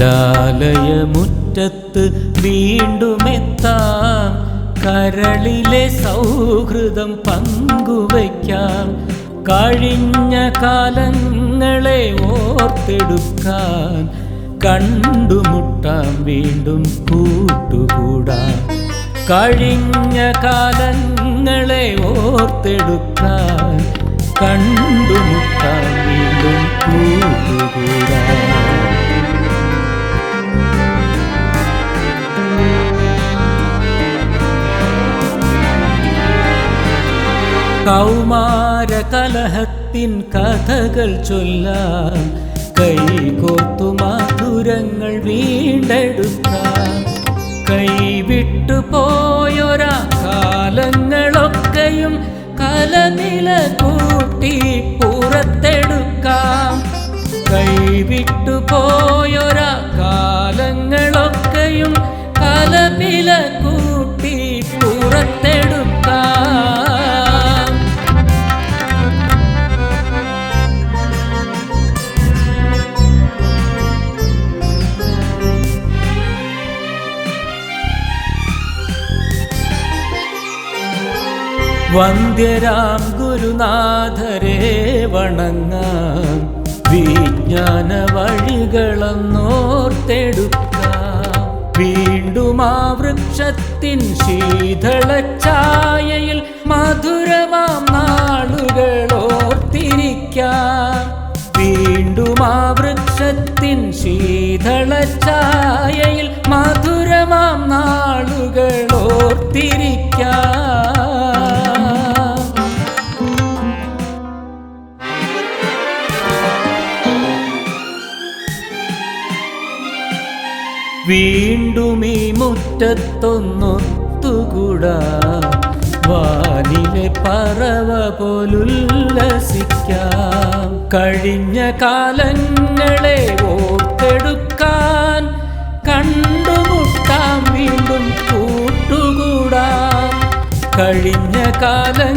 കലാലയമുറ്റത്ത് വീണ്ടുമെത്താം. കരളിലെ സൗഹൃദം പങ്കുവയ്ക്കാം. കഴിഞ്ഞ കാലങ്ങളെ ഓർത്തെടുക്കാൻ കണ്ടുമുട്ടാം വീണ്ടും കൂട്ടുകൂടാം. കഴിഞ്ഞ കാലങ്ങളെ ഓർത്തെടുക്കാൻ കണ്ടുമുട്ടാം കൗമാര കലഹത്തിൻ കഥകൾ ചൊല്ല കൈ കോർത്തു മധുരങ്ങൾ വീണ്ടെടുക്കാം. കൈവിട്ടു പോയൊരാ കാലങ്ങളൊക്കെയും കലനില കൂട്ടി പുറത്തെടുക്കാം. കൈവിട്ടു പോയൊരാ കാലങ്ങളൊക്കെയും കലനില വന്ദ്യരാം ഗുരുനാഥരെ വണങ്ങാം. വിജ്ഞാന വഴികളെന്നോർത്തെടുക്കാം. വീണ്ടും ആ വൃക്ഷത്തിൻ ശീതളച്ചായയിൽ മധുരമാം നാളുകൾ ഓർത്തിരിക്കാം വീണ്ടും ആ വൃക്ഷത്തിൻ ശീതളച്ചായയിൽ വീണ്ടും ഈ മുറ്റത്തൊന്നൊത്തുകൂടാ. വാനിലെ പറവ പോലുല്ലസിക്കാം കഴിഞ്ഞ കാലങ്ങളെ ഓർത്തെടുക്കാൻ കണ്ടുമുട്ടാം വീണ്ടും കൂട്ടുകൂടാം. കഴിഞ്ഞ ഓർത്തെടുക്കാൻ